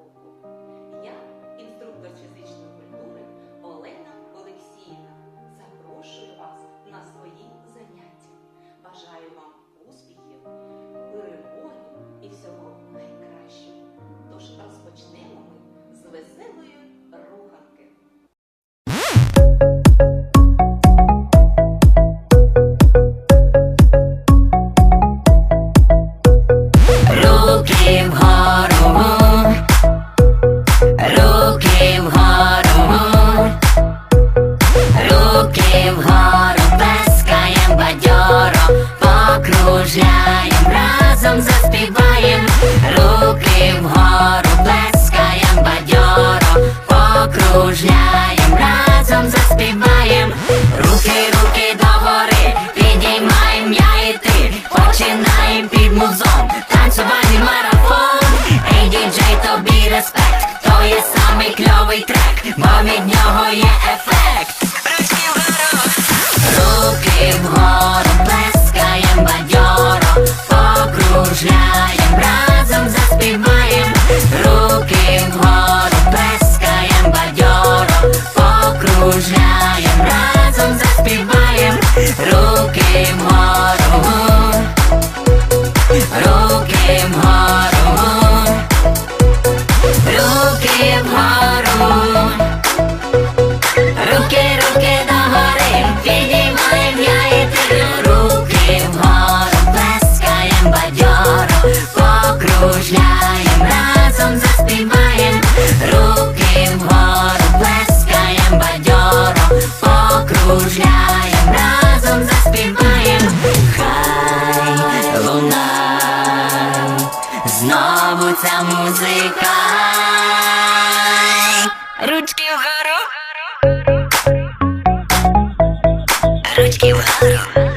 Thank you. Руки, догори, підіймаєм я і ти, починаєм під музон, танцювальний марафон, ей діджей, тобі респект, то є самий кльовий трек, бо від нього є ефект. Вгору. Руки, руки догори, підіймаєм я і ти Руки вгору, плескаєм бадьоро, покружляєм, разом заспіваєм. Руки вгору, плескаєм бадьоро, покружляєм, разом заспіваєм. Хай луна, знову ця музика Ручки вгору